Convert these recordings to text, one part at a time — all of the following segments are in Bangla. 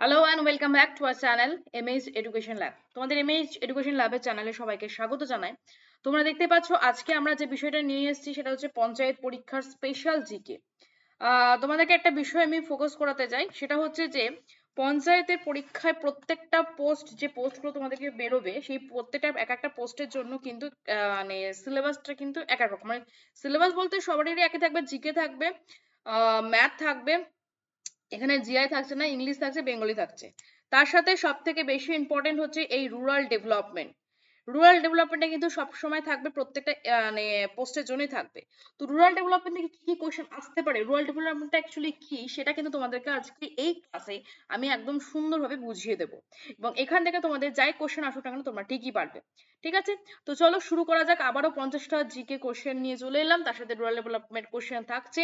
Hello and welcome back to our channel MH education lab তোমাদের এমএইচ এডুকেশন ল্যাবের চ্যানেলে সবাইকে স্বাগত জানাই। তোমরা দেখতে পাচ্ছ, আজকে আমরা যে বিষয়টা নিয়ে এসেছি সেটা হচ্ছে পঞ্চায়েত পরীক্ষার স্পেশাল জিকে তোমাদেরকে একটা বিষয় আমি ফোকাস করাতে চাই, সেটা হচ্ছে যে পঞ্চায়েতের পরীক্ষায় প্রত্যেকটা পোস্ট যে পোস্টগুলো তোমাদেরকে বেরোবে, সেই প্রত্যেকটা, এক একটা পোস্টের জন্য কিন্তু মানে সিলেবাসটা কিন্তু এক এক রকম। মানে সিলেবাস বলতে সবারই একই থাকবে জিকে থাকবে ম্যাথ থাকবে এখানে জিআই থাকছে না ইংলিশ থাকছে বেঙ্গলি থাকছে। তার সাথে সব থেকে বেশি ইম্পর্টেন্ট হচ্ছে এই রুরাল ডেভেলপমেন্ট রুরাল ডেভেলপমেন্টে কিন্তু সব সময় থাকবে, প্রত্যেকটা মানে পোস্টের জন্যই থাকবে। তো রুরাল ডেভেলপমেন্ট থেকে কি কি কোশ্চেন আসতে পারে? রুরাল ডেভেলপমেন্ট অ্যাকচুয়ালি কি? সেটা কিন্তু তোমাদেরকে আজকে এই ক্লাসে আমি একদম সুন্দরভাবে বুঝিয়ে দেব। এবং এখান থেকে তোমাদের যাই কোশ্চেন আসুক না কেন, তোমরা ঠিকই পারবে। ঠিক আছে? তো চলো শুরু করা যাক। আবারও পঞ্চাশটা জিকে কোশ্চেন নিয়ে চলে এলাম। তার সাথে রুরাল ডেভেলপমেন্ট কোশ্চেন থাকছে।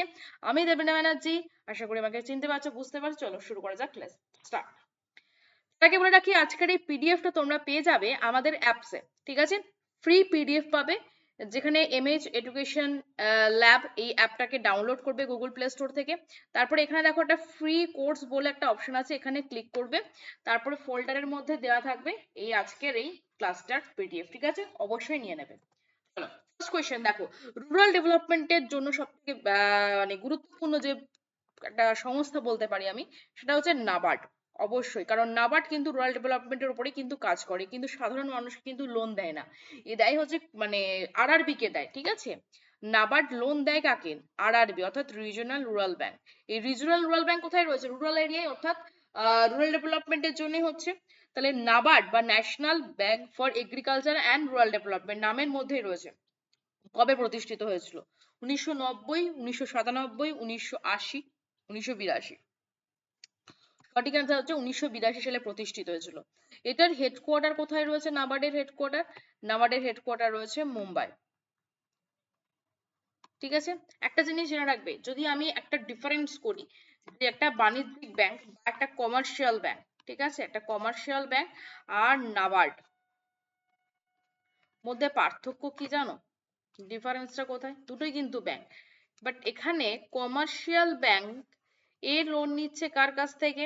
আমি দেবেনা ব্যানার্জি। আশা করি আমাকে চিনতে পারছ, বুঝতে পারছ। চলো শুরু করা যাক। ক্লাস স্টার্ট তাকে বলে রাখি, আজকের এই পিডিএফটা তোমরা পেয়ে যাবে আমাদের অ্যাপসে ঠিক আছে? ফ্রি পিডিএফ পাবে, যেখানে এমএইচ এডুকেশন ল্যাব এই অ্যাপটাকে ডাউনলোড করবে গুগল প্লে স্টোর থেকে। তারপরে এখানে দেখো একটা ফ্রি কোর্স বলে একটা অপশন আছে, এখানে ক্লিক করবে। তারপরে ফোল্ডারের মধ্যে দেওয়া থাকবে এই আজকের এই ক্লাসটার পিডিএফ ঠিক আছে? অবশ্যই নিয়ে নেবে। চলো ফার্স্ট কোয়েশ্চেন দেখো রুরাল ডেভেলপমেন্টের জন্য সব থেকে মানে গুরুত্বপূর্ণ যে একটা সংস্থা বলতে পারি আমি, সেটা হচ্ছে নাবার্ড অবশ্যই। কারণ নাবার্ড কিন্তু রুরাল ডেভেলপমেন্টের উপরে কিন্তু কাজ করে, কিন্তু সাধারণ মানুষ কিন্তু লোন দেয় না। এ দেয় হচ্ছে মানে আরআরবি কে দেয়, ঠিক আছে? নাবার্ড লোন দেয় কাকে? আরআরবি অর্থাৎ রিজিওনাল রুরাল ব্যাংক এই রিজিওনাল রুরাল ব্যাংক কোথায় রয়েছে? রুরাল এরিয়ায় অর্থাৎ রুরাল ডেভেলপমেন্টের জন্যই হচ্ছে, তাহলে নাবার্ড বা national bank for agriculture and rural development নামের মধ্যেই রয়েছে। কবে প্রতিষ্ঠিত হয়েছিল? উনিশশো নব্বই, উনিশশো সাতানব্বই, উনিশশো আশি, উনিশশো বিরাশি। সঠিক অ্যান্সার হচ্ছে উনিশশো বিরাশি সালে প্রতিষ্ঠিত হয়েছিল। এটার হেডকোয়ার্টার কোথায় রয়েছে? নাবার্ডের হেডকোয়ার্টার নাবার্ডের হেডকোয়ার্টার রয়েছে মুম্বাই। ঠিক আছে? একটা জিনিস জেনে রাখবে, যদি আমি একটা ডিফারেন্স করি, যে একটা বাণিজ্যিক ব্যাংক বা একটা কমার্শিয়াল ব্যাংক ঠিক আছে? একটা কমার্শিয়াল ব্যাংক আর নাবার্ড। মধ্যে পার্থক্য কি জানো? ডিফারেন্সটা কোথায়? দুটোই কিন্তু ব্যাংক বাট এখানে কমার্শিয়াল ব্যাংক এ লোন নিচ্ছে কার কাছ থেকে?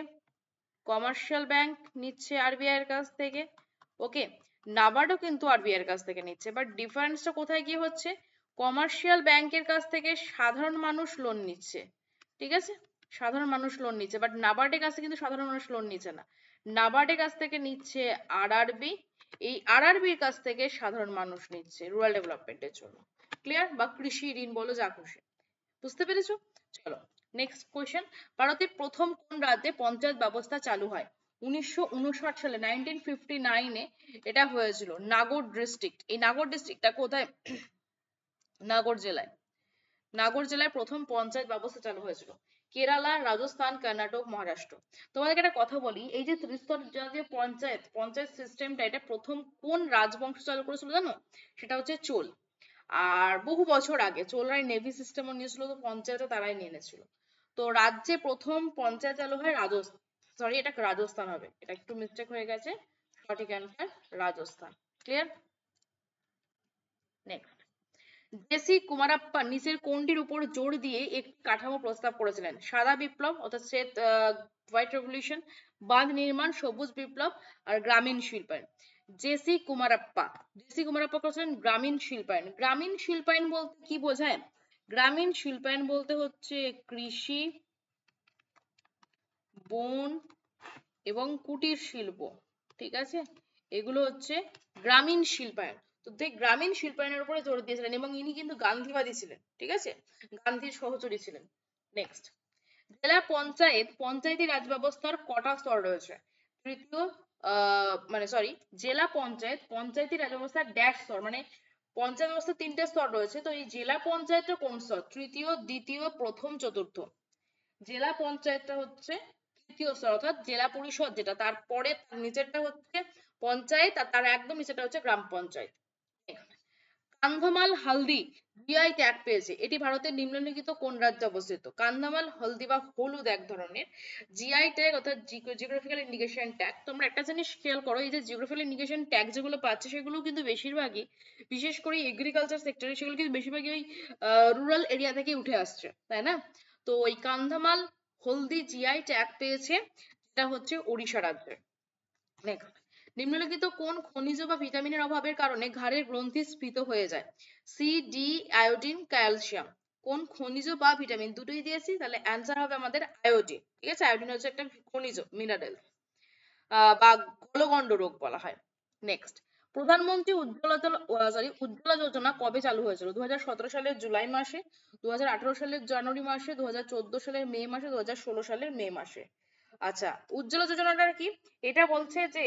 কমার্শিয়াল ব্যাংক নিচ্ছে আরবিআই এর কাছ থেকে। ওকে নাবার্ডও কিন্তু আরবিআই এর কাছ থেকে নিচ্ছে। বাট ডিফারেন্সটা কোথায় কি হচ্ছে? কমার্শিয়াল ব্যাংকের কাছ থেকে সাধারণ মানুষ লোন নিচ্ছে। ঠিক আছে? সাধারণ মানুষ লোন নিচ্ছে। বাট নাবার্ডের কাছ কিন্তু সাধারণ মানুষ লোন নিচ্ছে না। নাবার্ডের কাছ থেকে নিচ্ছে আরআরবি এই আরআরবির কাছ থেকে সাধারণ মানুষ নিচ্ছে রুরাল ডেভেলপমেন্টের জন্য। ক্লিয়ার বা কৃষি ঋণ বলো, যা খুশি। বুঝতে পেরেছ? চলো। নেক্সট কোয়েশ্চেন ভারতের প্রথম কোন রাজ্যে পঞ্চায়েত ব্যবস্থা চালু হয়? উনিশশো সালে নাইনটিন ফিফটি নাইনে এটা হয়েছিল নাগর ডিস্ট্রিক্ট এই নাগর ডিস্ট্রিক্টটা কোথায়? নাগর জেলায়। নাগর জেলায় প্রথম পঞ্চায়েত ব্যবস্থা চালু হয়েছিল। কেরালা, রাজস্থান, কর্ণাটক, মহারাষ্ট্র। তোমাদেরকে একটা কথা বলি, এই যে ত্রিস্তর যে পঞ্চায়েত পঞ্চায়েত সিস্টেমটা এটা প্রথম কোন রাজবংশ চালু করেছিল জানো? সেটা হচ্ছে চোল। আর বহু বছর আগে চোলরাই নেভি সিস্টেমও নিয়েছিল, তো পঞ্চায়েতও তারাই নিয়ে এনেছিল। তো রাজ্যে প্রথম পঞ্চায়েত চালু হয় রাজস্থান সরি এটা রাজস্থান হবে, এটা একটু মিস্টেক হয়ে গেছে, সঠিক answer Rajasthan clear next J C Kumarappa নিচের কোনটির উপর জোর দিয়ে একটি কাঠামো প্রস্তাব করেছিলেন? সাদা বিপ্লব, অর্থাৎ শ্বেত হোয়াইট রেভলিউশন, বাঁধ নির্মাণ, সবুজ বিপ্লব আর গ্রামীণ শিল্পায়ন জেসি কুমারাপ্পা। জেসি কুমারাপ্পা করেছিলেন গ্রামীণ শিল্পায়ন। গ্রামীণ শিল্পায়ন বলতে কি বোঝায়? গ্রামীণ শিল্পায়ন বলতে হচ্ছে কৃষি, বন এবং কুটির শিল্প, ঠিক আছে? এগুলো হচ্ছে গ্রামীণ শিল্পায়ন। তো দেখ, গ্রামীণ শিল্পায়নের উপরে জোর দিয়েছিলেন এবং ইনি কিন্তু গান্ধীবাদী ছিলেন, ঠিক আছে? গান্ধীর সহচরী ছিলেন। নেক্সট জেলা পঞ্চায়েত, পঞ্চায়েতি রাজ ব্যবস্থার কটা স্তর রয়েছে? তৃতীয় মানে সরি জেলা পঞ্চায়েত পঞ্চায়েতি রাজ ব্যবস্থার ড্যাশ স্তর মানে পঞ্চায়েত ব্যবস্থার তিনটে স্তর রয়েছে। তো এই জেলা পঞ্চায়েতটা কোন স্তর? তৃতীয়, দ্বিতীয়, প্রথম, চতুর্থ। জেলা পঞ্চায়েতটা হচ্ছে তৃতীয় স্তর, অর্থাৎ জেলা পরিষদ যেটা, তারপরে তার নিচেরটা হচ্ছে পঞ্চায়েত, আর তার একদম নিচেরটা হচ্ছে গ্রাম পঞ্চায়েত। কান্ধমাল, হালদি জিআই ট্যাগ পেয়েছে। এটি ভারতের নিম্নলিখিত কোন রাজ্যে অবস্থিত? কান্ধমাল হলদি বা হলুদ এক ধরনের। জিআই ট্যাগ অর্থাৎ জিওগ্রাফিক্যাল ইন্ডিকেশন ট্যাগ তোমরা একটা জিনিস খেয়াল করো, এই যে জিওগ্রাফিক্যাল ইন্ডিকেশন ট্যাগ যেগুলো পাচ্ছে সেগুলো কিন্তু বেশিরভাগই, বিশেষ করে এগ্রিকালচার সেক্টরে সেগুলো কিন্তু বেশিরভাগই ওই রুরাল এরিয়া থেকে উঠে আসছে, তাই না? তো ওই কান্ধমাল হলদি জিআই ট্যাগ পেয়েছে, এটা হচ্ছে ওড়িশা রাজ্যের। নেক্সট নিম্নলিখিত কোন খনিজ বা ভিটামিনের অভাবের কারণে ঘাড়ের গ্রন্থি স্ফীত হয়ে যায়? সি ডি আয়োডিন ক্যালসিয়াম কোন খনিজ বা ভিটামিন? দুটোই দিয়েছি, তাহলে অ্যান্সার হবে আমাদের আয়োডিন ঠিক আছে? আয়োডিন হচ্ছে একটা খনিজ মিনারেল বা গলগণ্ড রোগ বলা হয়। নেক্সট প্রধানমন্ত্রী উজ্জ্বলা সরি উজ্জ্বলা যোজনা কবে চালু হয়েছিল? দু হাজার সতেরো সালের জুলাই মাসে দু হাজার আঠারো সালের জানুয়ারি মাসে দু হাজার চোদ্দ সালের মে মাসে দু হাজার ষোলো সালের মে মাসে। আচ্ছা উজ্জ্বলা যোজনাটা কি? এটা বলছে যে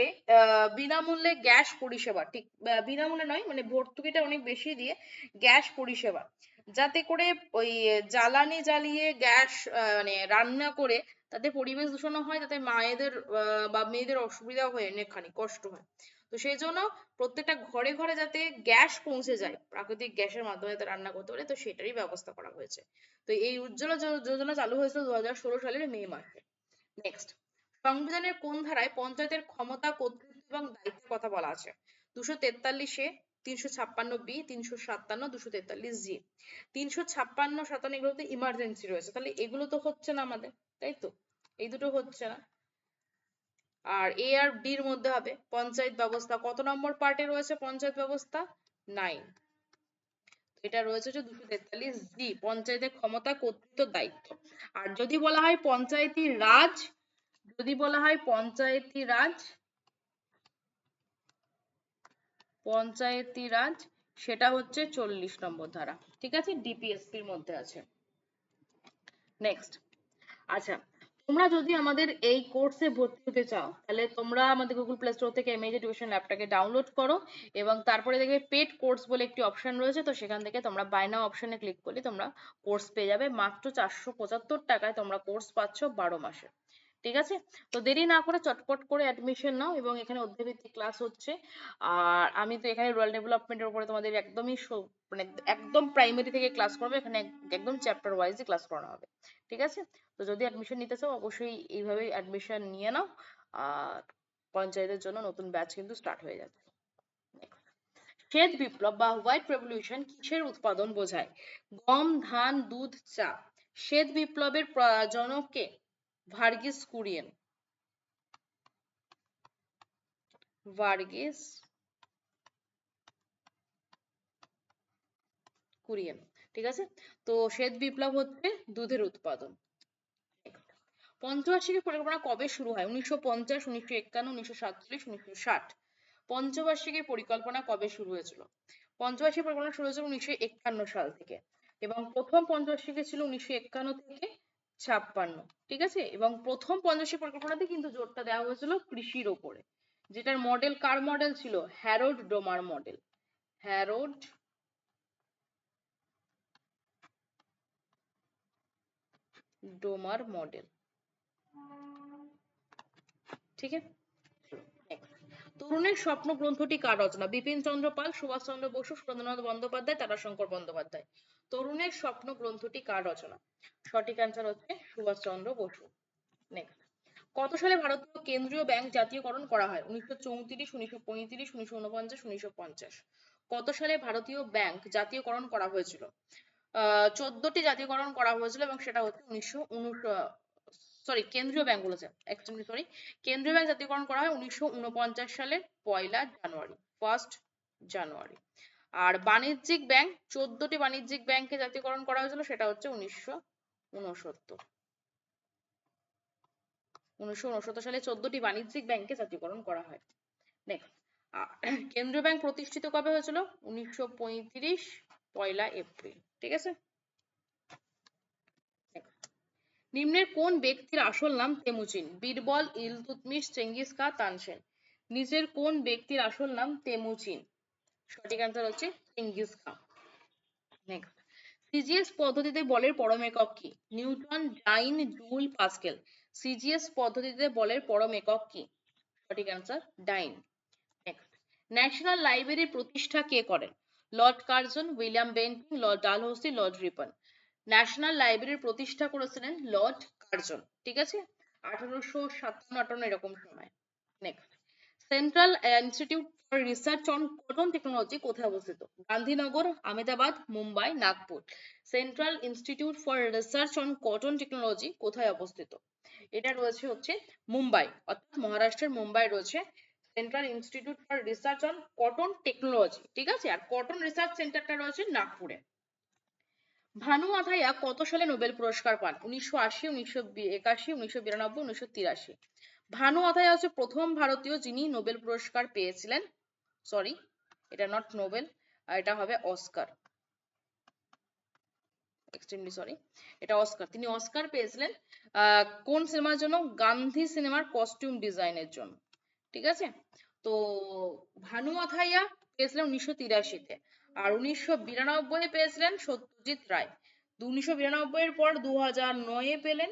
বিনামূল্যে গ্যাস পরিষেবা, ঠিক বিনামূল্যে নয় মানে ভর্তুকিটা অনেক বেশি দিয়ে গ্যাস পরিষেবা। যাতে করে ওই জ্বালানি জ্বালিয়ে গ্যাস মানে রান্না করে, তাতে পরিবেশ দূষণ হয়, তাতে মায়েদের বা মেয়েদের অসুবিধা হয়, অনেকখানি কষ্ট হয়। তো সেই জন্য প্রত্যেকটা ঘরে ঘরে যাতে গ্যাস পৌঁছে যায়, প্রাকৃতিক গ্যাসের মাধ্যমে যাতে রান্না করতে পারে, তো সেটারই ব্যবস্থা করা হয়েছে। তো এই উজ্জ্বলা যোজনা চালু হয়েছিল দু হাজার ষোলো সালের মে মাসে। নেক্সট সংবিধানের কোন ধারায় পঞ্চায়েতের ক্ষমতা, কর্তৃত্ব এবং দায়িত্বের কথা বলা আছে? দুশো তেতাল্লিশে তিনশো ছাপ্পান্ন বি, তিনশো সাতান্ন, দুশো তেতাল্লিশ জি। তিনশো ছাপ্পান্ন সাতান্ন এগুলোতে ইমার্জেন্সি রয়েছে। তাহলে এগুলো তো হচ্ছে না আমাদের, তাই তো? এই দুটো হচ্ছে না। আর এ আর ডির মধ্যে হবে পঞ্চায়েত ব্যবস্থা। কত নম্বর পার্টে রয়েছে পঞ্চায়েত ব্যবস্থা? নাইন এটা রয়েছে যে দুশো তেতাল্লিশ জি পঞ্চায়েতের ক্ষমতা কর্তৃত্ব দায়িত্ব। আর যদি বলা হয় পঞ্চায়েতি রাজ, যদি বলা হয় পঞ্চায়েতি রাজ পঞ্চায়েতি রাজ, সেটা হচ্ছে চল্লিশ নম্বর ধারা। ঠিক আছে? ডিপিএসপির মধ্যে আছে। নেক্সট আচ্ছা তোমরা যদি আমাদের এই কোর্সে ভর্তি হতে চাও, তাহলে তোমরা আমাদের গুগল প্লে স্টোর থেকে এমএজ এডুকেশন ল্যাবটাকে ডাউনলোড করো এবং তারপরে দেখবে পেড কোর্স বলে একটি অপশন রয়েছে, তো সেখান থেকে তোমরা বাই নাও অপশনে ক্লিক করলে তোমরা কোর্স পেয়ে যাবে। মাত্র চারশো পঁচাত্তর টাকায় তোমরা কোর্স পাচ্ছ বারো মাসে। ঠিক আছে? তো দেরি না করে চটপট করে অ্যাডমিশন নাও এবং এখানে অধ্যায়ভিত্তিক ক্লাস হচ্ছে। আর আমি তো এখানে রুরাল ডেভেলপমেন্টের উপরে তোমাদের একদমই মানে একদম প্রাইমারি থেকে ক্লাস করবে, এখানে একদম চ্যাপ্টার ওয়াইজই ক্লাস করানো হবে। ঠিক আছে? তো যদি অ্যাডমিশন নিতে চাও, অবশ্যই এইভাবেই অ্যাডমিশন নিয়ে নাও। আর পঞ্চায়েতের জন্য নতুন ব্যাচ কিন্তু স্টার্ট হয়ে যাচ্ছে শ্বেত বিপ্লব বা হোয়াইট রেভলিউশন কিসের উৎপাদন বোঝায়? গম, ধান, দুধ, চা। শ্বেত বিপ্লবের জনককে ভার্গিস কুরিয়েন। ভার্গিস কুরিয়েন। ঠিক আছে? তো শ্বেত বিপ্লব হচ্ছে দুধের উৎপাদন। পঞ্চবার্ষিকী পরিকল্পনা কবে শুরু হয়? উনিশশো পঞ্চাশ, উনিশশো একান্ন, উনিশশো সাতচল্লিশ, উনিশশো ষাট। পঞ্চবার্ষিকী পরিকল্পনা কবে শুরু হয়েছিল? পঞ্চবার্ষিকী পরিকল্পনা শুরু হয়েছিল উনিশশো একান্ন সাল থেকে এবং প্রথম পঞ্চবার্ষিকী ছিল উনিশশো একান্ন থেকে ছাপ্পান্ন, ঠিক আছে? এবং প্রথম পঞ্চবার্ষিক পরিকল্পনাতে কিন্তু জোরটা দেওয়া হয়েছিল কৃষির ওপরে, যেটার মডেল কার মডেল ছিল? Harrod Domar model Harrod Domar model ঠিক আছে? তরুণের স্বপ্ন গ্রন্থটি কার রচনা? বিপিন চন্দ্র পাল, সুভাষ চন্দ্র বসু, সুরেন্দ্রনাথ বন্দ্যোপাধ্যায়, তারাশঙ্কর বন্দ্যোপাধ্যায়। তরুণের স্বপ্ন গ্রন্থটি কার রচনা? সঠিক অ্যান্সার হচ্ছে সুভাষ চন্দ্র বসু। নেক্সট কত সালে ভারতীয় কেন্দ্রীয় ব্যাংক জাতীয়করণ করা হয়? উনিশশো চৌত্রিশ, উনিশশো পঁয়ত্রিশ, উনিশশো উনপঞ্চাশ উনিশশো পঞ্চাশ। কত সালে ভারতীয় ব্যাংক জাতীয়করণ করা হয়েছিল? আহ, চোদ্দটি জাতীয়করণ করা হয়েছিল এবং সেটা হচ্ছে উনিশশো সরি কেন্দ্রীয় ব্যাংক বলেছে। এক্সট্রিমলি সরি কেন্দ্রীয় ব্যাংক জাতীয়করণ করা হয় উনিশশো সালের পয়লা জানুয়ারি ফার্স্ট জানুয়ারি। আর বাণিজ্যিক ব্যাংক চোদ্দটি বাণিজ্যিক ব্যাংকে জাতীয়করণ করা হয়েছিল, সেটা হচ্ছে উনিশশো উনসত্তর উনিশশো সালে চোদ্দটি বাণিজ্যিক ব্যাংকে জাতীয়করণ করা হয়। নেক্সট কেন্দ্রীয় ব্যাংক প্রতিষ্ঠিত কবে হয়েছিল? উনিশশো পঁয়ত্রিশ, পয়লা এপ্রিল। ঠিক আছে? নিম্নের কোন ব্যক্তির আসল নাম তেমুচিন? বীরবল ইলতুৎমিশ চেঙ্গিস খা তানসেন নিচের কোন ব্যক্তির আসল নাম তেমুচিন? সঠিক অ্যান্সার হচ্ছে চেঙ্গিস খা। সিজিএস পদ্ধতিতে বলের পরম একক কি? Newton, dyne, joule, pascal. CGS পদ্ধতিতে বলের পরম একক কি? সঠিক অ্যান্সার ডাইন। ন্যাশনাল লাইব্রেরির প্রতিষ্ঠা কে করেন? Lord Curzon, William Bentinck, Lord Dalhousie, Lord Ripon. National library প্রতিষ্ঠা করেছিলেন লর্ড কার্জন, ঠিক আছে? আঠারোশো সাতান্ন আটান্ন এরকম সময়। Central institute for research on cotton technology কোথায় অবস্থিত? Gandhinagar, Ahmedabad, Mumbai, Nagpur. Central institute for research on cotton technology কোথায় অবস্থিত? এটা রয়েছে হচ্ছে মুম্বাই, অর্থাৎ মহারাষ্ট্রের মুম্বাই রয়েছে। Central institute for research on cotton technology ঠিক আছে? আর কটন রিসার্চ সেন্টারটা রয়েছে নাগপুরে। ভানু আথাইয়া কত সালে নোবেল পুরস্কার পান? উনিশশো আশি, উনিশশো একাশি, উনিশশো বিরানব্বই, উনিশশো তিরাশি। ভানু আথাইয়া হচ্ছে প্রথম ভারতীয় যিনি নোবেল পুরস্কার পেয়েছিলেন। সরি এটা নট নোবেল এটা হবে অস্কার। এক্সট্রিমলি সরি এটা অস্কার। তিনি অস্কার পেয়েছিলেন কোন সিনেমার জন্য? গান্ধী সিনেমার কস্টিউম ডিজাইনের জন্য। ঠিক আছে? তো ভানু আথাইয়া পেয়েছিলেন উনিশশো তিরাশিতে। আর উনিশশো বিরানব্বই পেয়েছিলেন সত্যজিৎ রায়। উনিশশো বিরানব্বই এর পর দু হাজার নয়ে পেলেন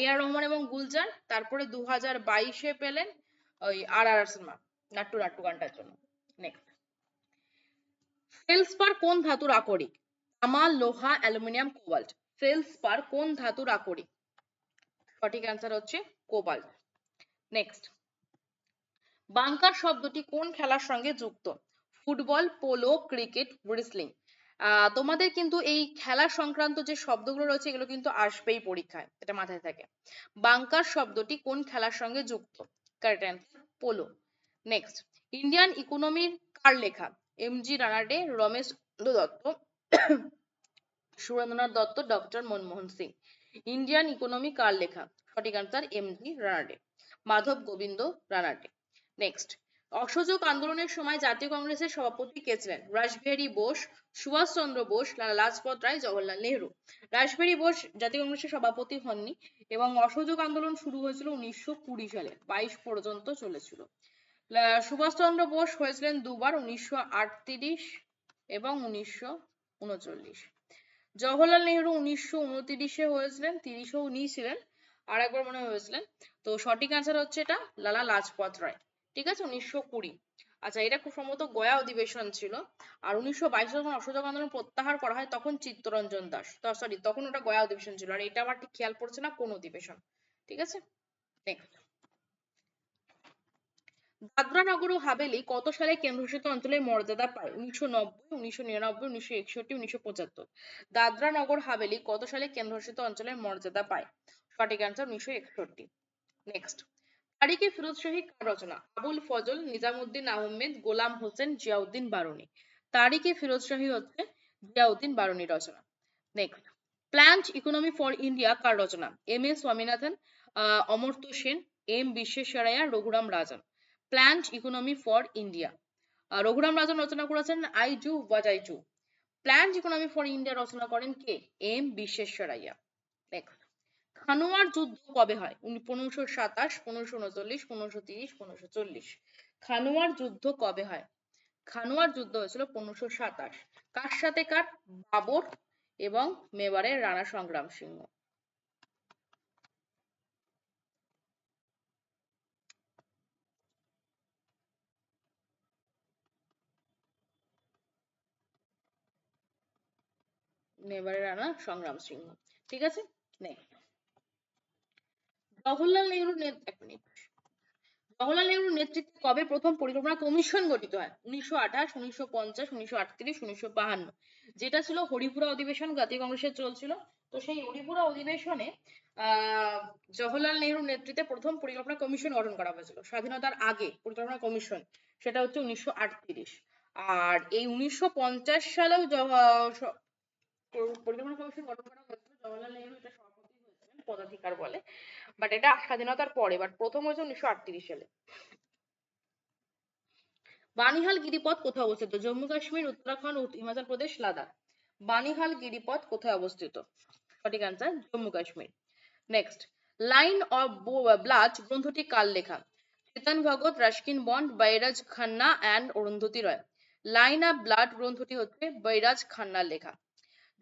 এ আর রহমান এবং গুলজার। তারপরে দু হাজার বাইশে পেলেন ওই আর আর সিনেমা নাট্টু নাট্টু গানটার জন্য। নেক্সট ফেলসপার কোন ধাতুর আকরিক? তামা লোহা, অ্যালুমিনিয়াম, কোবাল্ট। ফেলসপার কোন ধাতুর আকরিক? সঠিক অ্যান্সার হচ্ছে কোবাল্ট। নেক্সট বাংকার শব্দটি কোন খেলার সঙ্গে যুক্ত? Football, polo, cricket, wrestling. তোমাদের কিন্তু এই খেলা সংক্রান্ত যে শব্দগুলো রয়েছে, এগুলো কিন্তু আসবেই পরীক্ষায়, এটা মাথায় থাকে। বাংকার শব্দটি কোন খেলার সঙ্গে যুক্ত? Correct answer polo. Next Indian ইকোনমির কার লেখা? M G Ranade Romesh Dutt Surendranath Dutt doctor Manmohan Singh Indian economy কার লেখা? সঠিক answer M G Ranade Madhav Govind Ranade next অসহযোগ আন্দোলনের সময় জাতীয় কংগ্রেসের সভাপতি কে ছিলেন? রাসবিহারী বোস সুভাষচন্দ্র বোস লালা লাজপত রায়, জওহরলাল নেহরু। রাসবিহারী বোস জাতীয় কংগ্রেসের সভাপতি হননি এবং অসহযোগ আন্দোলন শুরু হয়েছিল উনিশশো কুড়ি সালে, বাইশ পর্যন্ত চলেছিল। লা- সুভাষচন্দ্র বোস হয়েছিলেন দুবার, উনিশশো আটত্রিশ এবং উনিশশো উনচল্লিশ। জওহরলাল নেহরু উনিশশো উনত্রিশে হয়েছিলেন, তিরিশেও উনি ছিলেন আর একবার মনে হয় হয়েছিলেন। তো সঠিক অ্যান্সার হচ্ছে এটা, লালা লাজপত রায়। ঠিক আছে, উনিশশো কুড়ি। আচ্ছা এটা খুব সম্ভবত গয়া অধিবেশন ছিল। আর উনিশশো বাইশে যখন অসহযোগ আন্দোলন প্রত্যাহার করা হয়, তখন চিত্তরঞ্জন দাস সরি তখন ওটা গয়া অধিবেশন ছিল। আর এটা আমার ঠিক খেয়াল পড়ছে না কোন অধিবেশন। ঠিক আছে? নেক্সট দাদরা নগর ও হাভেলি কত সালে কেন্দ্রশাসিত অঞ্চলের মর্যাদা পায়? উনিশশো নব্বই, উনিশশো নিরানব্বই, উনিশশো একষট্টি, উনিশশো পঁচাত্তর। দাদরা নগর হাভেলি কত সালে কেন্দ্রশাসিত অঞ্চলের মর্যাদা পায়? সঠিক অ্যান্সার উনিশশো একষট্টি। নেক্সট তারিখে ফিরোজ শাহী কার রচনা? আবুল ফজল, নিজামুদ্দিন আহমেদ, গোলাম হোসেন, জিয়াউদ্দিন বারুনি। তারিখে ফিরোজ শাহী হচ্ছে জিয়াউদ্দিন বারুনি রচনা। Next plant economy for India car Rachana? M A Swaminathan Amartya Sen M বিশ্বেশ্বরাইয়া Raghuram Rajan. Plant economy for India Raghuram Rajan রচনা করেছেন আই জু ওয়াজাইজু। প্ল্যান্ট ইকোনমি ফর ইন্ডিয়া রচনা করেন কে? এম বিশ্বেশ্বরাইয়া খানোয়ার যুদ্ধ কবে হয়? পনেরোশো সাতাশ, পনেরোশো উনচল্লিশ, পনেরোশো তিরিশ, পনেরোশো চল্লিশ। খানোয়ার যুদ্ধ কবে হয়? খানোয়ার যুদ্ধ হয়েছিল পনেরোশো সাতাশ। কার সাথে কার? বাবর এবং মেবারের রাণা সংগ্রাম সিংহ। মেবারের রাণা সংগ্রাম সিংহ। ঠিক আছে? নেক্সট জওহরলাল নেহরু নে- এক মিনিট। জওহরলাল নেহরুর নেতৃত্বে কবে প্রথম পরিকল্পনা কমিশন গঠিত হয়? উনিশশো আঠাশ, উনিশশো পঞ্চাশ, উনিশশো আটত্রিশ, উনিশশো বাহান্ন। যেটা ছিল হরিপুরা অধিবেশন জাতীয় কংগ্রেসের চলছিল তো সেই হরিপুরা অধিবেশনে জওহরলাল নেহরুর নেতৃত্বে প্রথম পরিকল্পনা কমিশন গঠন করা হয়েছিল। স্বাধীনতার আগে পরিকল্পনা কমিশন, সেটা হচ্ছে উনিশশো আটত্রিশ। আর এই উনিশশো পঞ্চাশ সালেও পরিকল্পনা কমিশন গঠন করা হয়েছিল। জওহরলাল নেহরু এটা সভাপতি হয়েছিলেন, পদাধিকার বলে। বাট এটা স্বাধীনতার পরে বাট প্রথম হয়েছে উনিশশো আটত্রিশ সালে। বানিহাল গিরিপথ কোথায় অবস্থিত? জম্মু কাশ্মীর, উত্তরাখণ্ড হিমাচল প্রদেশ, লাদাখ। বানিহাল গিরিপথ কোথায় অবস্থিত? সঠিক answer Jammu Kashmir. Next line of blood গ্রন্থটি কার লেখা? Chetan Bhagat Ruskin Bond, Vairaj Khanna and Arundhati Roy. Line of blood গ্রন্থটি হচ্ছে বৈরাজ খান্নার লেখা।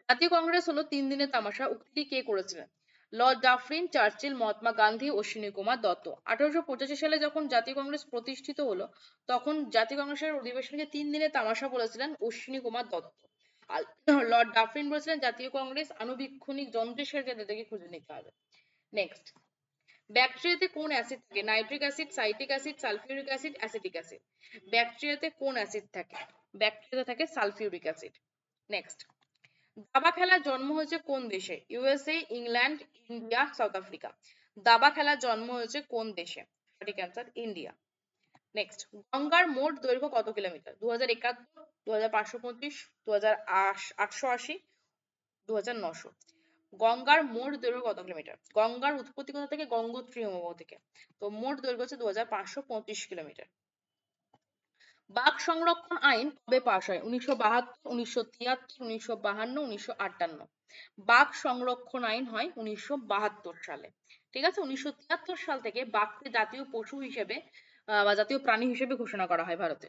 জাতীয় কংগ্রেস হলো তিন দিনের তামাশা। উক্তিটি কে করেছিলেন? Lord Dufferin Churchill Mahatma Gandhi Ashwini Kumar Dutt. আঠারোশো পঁচাশি সালে যখন জাতীয় কংগ্রেস প্রতিষ্ঠিত হলো, তখন জাতীয় কংগ্রেসের অধিবেশনকে তিন দিনের তামাশা বলেছিলেন অশ্বিনী কুমার দত্ত। লর্ড ডাফরিন বলেছিলেন, জাতীয় কংগ্রেস আণুবীক্ষণিক যন্ত্রের সাহায্যে তাদেরকে খুঁজে নিতে হবে। নেক্সট ব্যাকটেরিয়াতে কোন অ্যাসিড থাকে? Nitric acid, citric acid, sulphuric acid, acetic acid. ব্যাকটেরিয়াতে কোন অ্যাসিড থাকে? ব্যাকটেরিয়াতে থাকে সালফিউরিক অ্যাসিড। নেক্সট দাবা খেলার জন্ম হয়েছে কোন দেশে? USA England India South Africa দাবা খেলার জন্ম হয়েছে কোন দেশে? সঠিক অ্যান্সার ইন্ডিয়া নেক্সট গঙ্গার মোট দৈর্ঘ্য কত কিলোমিটার? দু হাজার একাত্তর দু হাজার পাঁচশো পঁচিশ দু হাজার আটশো আশি দু হাজার নশো। গঙ্গার মোট দৈর্ঘ্য কত কিলোমিটার? গঙ্গার উৎপত্তি কোথা থেকে? গঙ্গোত্রী হিমবাহ থেকে। তো মোট দৈর্ঘ্য হচ্ছে দু হাজার পাঁচশো পঁচিশ কিলোমিটার। বাঘ সংরক্ষণ আইন কবে পাশ হয়? উনিশশো বাহাত্তর, উনিশশো তিয়াত্তর, উনিশশো বাহান্ন, উনিশশো আটান্ন। বাঘ সংরক্ষণ আইন হয় উনিশশো বাহাত্তর সালে। ঠিক আছে? উনিশশো তিয়াত্তর সাল থেকে বাঘকে জাতীয় পশু হিসেবে বা জাতীয় প্রাণী হিসেবে ঘোষণা করা হয় ভারতে।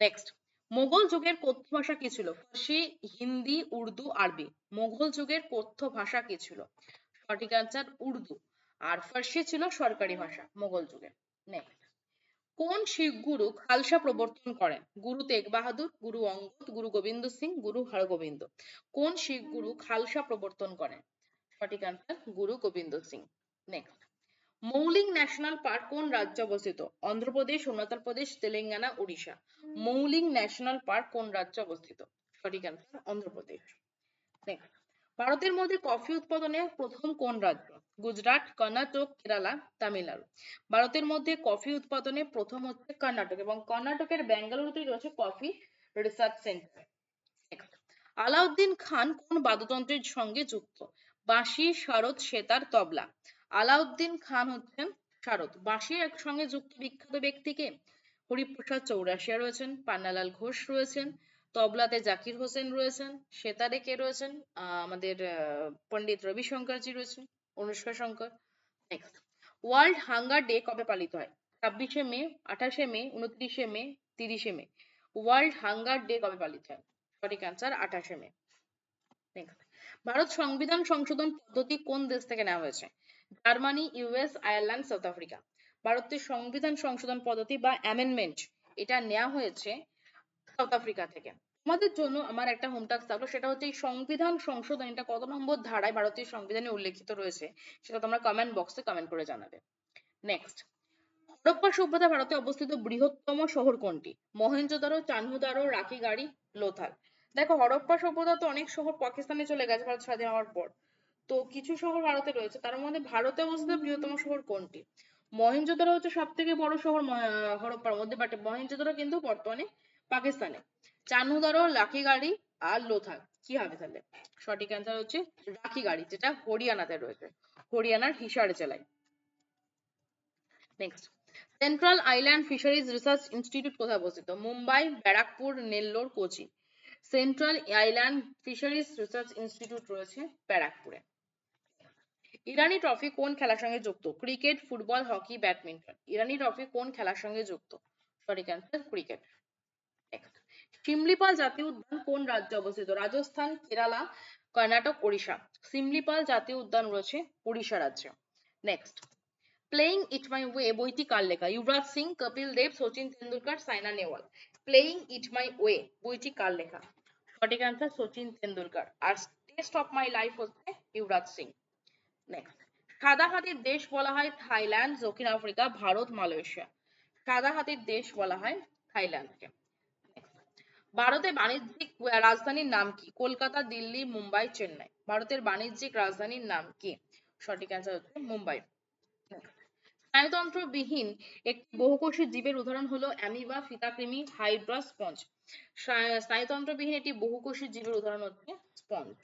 নেক্সট মোগল যুগের কথ্য ভাষা কি ছিল? ফার্সি, হিন্দি, উর্দু, আরবি। মোগল যুগের কথ্য ভাষা কি ছিল? সঠিক অ্যান্সার উর্দু। আর ফার্সি ছিল সরকারি ভাষা, মোগল যুগে নেক্সট কোন শিখ গুরু খালসা প্রবর্তন করেন? গুরু তেগ বাহাদুর, গুরু অঙ্গদ, গুরু গোবিন্দ সিং, গুরু হরগোবিন্দ। কোন শিখ গুরু খালসা প্রবর্তন করেন? সঠিক answer Guru Gobind Singh. Next Mouling national park কোন রাজ্যে অবস্থিত? অন্ধ্রপ্রদেশ, অরুণাচল প্রদেশ, তেলেঙ্গানা, উড়িষ্যা। মৌলিং ন্যাশনাল পার্ক কোন রাজ্যে অবস্থিত? সঠিক অ্যান্সার অন্ধ্রপ্রদেশ। নেক্সট ভারতের মধ্যে কফি উৎপাদনে প্রথম কোন রাজ্য? গুজরাট কর্ণাটক কেরালা তামিলনাড়ু। ভারতের মধ্যে কফি উৎপাদনে প্রথম হচ্ছে কর্ণাটক এবং কর্ণাটকের বেঙ্গালুরুতেই রয়েছে coffee research centre Alauddin Khan কোন বাদ্যযন্ত্রের সঙ্গে যুক্ত? বাঁশি শারদ সেতার তবলা। আলাউদ্দিন খান হচ্ছেন শারদ। বাঁশি এক সঙ্গে যুক্ত বিখ্যাত ব্যক্তিকে হরিপ্রসাদ চৌরাশিয়া রয়েছেন পান্নালাল ঘোষ রয়েছেন তবলাতে জাকির হোসেন রয়েছেন সেতারে কে রয়েছেন? আমাদের আহ, পণ্ডিত রবিশঙ্করজি রয়েছেন। Anushka Shankar next world hunger day কবে পালিত হয়? ছাব্বিশে মে, আঠাশে মে, উনত্রিশে মে, তিরিশে মে। ওয়ার্ল্ড হাঙ্গার ডে কবে পালিত হয়? সঠিক অ্যান্সার আঠাশে মে। নেক্সট ভারত সংবিধান সংশোধন পদ্ধতি কোন দেশ থেকে নেওয়া হয়েছে? Germany US Ireland, South Africa. ভারতের সংবিধান সংশোধন পদ্ধতি বা অ্যামেন্ডমেন্ট এটা নেওয়া হয়েছে সাউথ আফ্রিকা থেকে। তোমাদের জন্য আমার একটা হোম টাস্ক থাকল, সেটা হচ্ছে এই সংবিধান সংশোধন এটা কত নম্বর ধারায় ভারতীয় সংবিধানে উল্লেখিত রয়েছে, সেটা তোমরা কমেন্ট বক্সে কমেন্ট করে জানাবে। নেক্সট হরপ্পা সভ্যতা ভারতে অবস্থিত বৃহত্তম শহর কোনটি? মহেঞ্জোদারো চানহুদারো, রাখিগাড়ি, লোথাল। দেখো, হরপ্পা সভ্যতা তো অনেক শহর পাকিস্তানে চলে গেছে, ভারত স্বাধীন হওয়ার পর। তো কিছু শহর ভারতে রয়েছে, তার মধ্যে ভারতে অবস্থিত বৃহত্তম শহর কোনটি? মহেঞ্জোদারো হচ্ছে সব থেকে বড় শহর হরপ্পার মধ্যে বাট মহেঞ্জোদারো কিন্তু বর্তমানে পাকিস্তানে। চানহুদারো লাঠিগাড়ি আর লোথাল কি হবে তাহলে? সঠিক অ্যান্সার হচ্ছে রাখিগাড়ি যেটা হরিয়ানাতে রয়েছে। হরিয়ানার হিসার জেলায়। Next central island fisheries research institute কোথায় অবস্থিত? Mumbai, Barrackpore, Nellore, Kochi. Central island fisheries research institute রয়েছে ব্যারাকপুরে। ইরানি ট্রফি কোন খেলার সঙ্গে যুক্ত? Cricket, football, hockey, badminton. Irani trophy কোন খেলার সঙ্গে যুক্ত? সঠিক অ্যান্সার ক্রিকেট। শিমলিপাল জাতীয় উদ্যান কোন রাজ্যে অবস্থিত? রাজস্থান, কেরালা, কর্ণাটক, ওড়িশা। শিমলিপাল জাতীয় উদ্যান রয়েছে ওড়িশা রাজ্যে। Next playing it my way বইটি কার লেখা? Yuvraj Singh Kapil Dev Sachin Tendulkar Saina Nehwal playing it my way বইটি কার লেখা? সঠিক অ্যান্সার সচিন তেন্ডুলকর আর টেস্ট অফ মাই লাইফ হচ্ছে যুবরাজ সিং নেক্সট সাদা হাতির দেশ বলা হয় থাইল্যান্ড, দক্ষিণ আফ্রিকা, ভারত, মালয়েশিয়া। সাদা হাতির দেশ বলা হয় থাইল্যান্ডকে। ভারতের বাণিজ্যিক রাজধানীর নাম কি? কলকাতা, দিল্লি, মুম্বাই, চেন্নাই। ভারতের বাণিজ্যিক রাজধানীর নাম কি? সঠিক অ্যান্সার হচ্ছে মুম্বাই। স্নায়ুতন্ত্রবিহীন একটি বহুকোষী জীবের উদাহরণ হলো অ্যামিবা, ফিতাকৃমি, হাইড্রা, স্পঞ্জ। স্নায়ুতন্ত্রবিহীন একটি বহুকোষী জীবের উদাহরণ হচ্ছে স্পঞ্জ।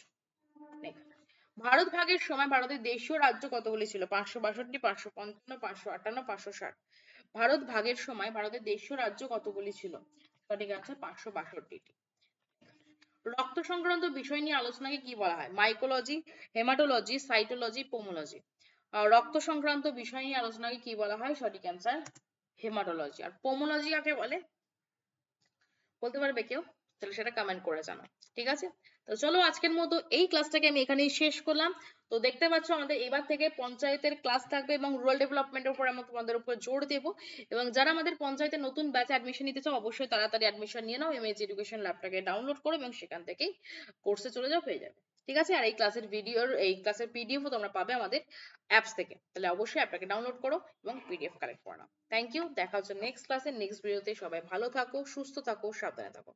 ভারত ভাগের সময় ভারতের দেশীয় রাজ্য কতগুলি ছিল? পাঁচশো বাষট্টি, পাঁচশো পঞ্চান্ন, পাঁচশো আটান্ন, পাঁচশো ষাট। ভারত ভাগের সময় ভারতের দেশীয় রাজ্য কতগুলি ছিল? সঠিক আছে পাঁচশো বাষট্টিটি। রক্ত সংক্রান্ত বিষয় নিয়ে আলোচনাকে কি বলা হয়? মাইকোলজি হেমাটোলজি সাইটোলজি পোমোলজি রক্ত সংক্রান্ত বিষয় নিয়ে আলোচনাকে কি বলা হয়? সঠিক অ্যান্সার হেমাটোলজি আর পোমোলজি কাকে বলে? বলতে পারবে কেউ? তাহলে সেটা কমেন্ট করে জানাও ঠিক আছে? তো চলো আজকের মতো এই ক্লাসটাকে আমি এখানেই শেষ করলাম। তো দেখতে পাচ্ছ আমাদের এবার থেকে পঞ্চায়েতের ক্লাস থাকবে এবং রুরাল ডেভেলপমেন্টের উপর আমরা তোমাদের উপর জোর দেব। এবং যারা আমাদের পঞ্চায়েতে নতুন ব্যাচে অ্যাডমিশন নিতে চাও, অবশ্যই তাড়াতাড়ি অ্যাডমিশন নিয়ে নাও এমএজ এডুকেশন ল্যাবটাকে ডাউনলোড করো এবং সেখান থেকেই কোর্সে চলে যাও হয়ে যাবে। ঠিক আছে? আর এই ক্লাসের ভিডিওর এই ক্লাসের পিডিএফও তোমরা পাবে আমাদের অ্যাপস থেকে। তাহলে অবশ্যই অ্যাপটাকে ডাউনলোড করো এবং পিডিএফ কালেক্ট করে নাও। থ্যাংক ইউ দেখা হচ্ছে নেক্সট ক্লাসে নেক্সট ভিডিওতে সবাই ভালো থাকো, সুস্থ থাকো, সাবধানে থাকো।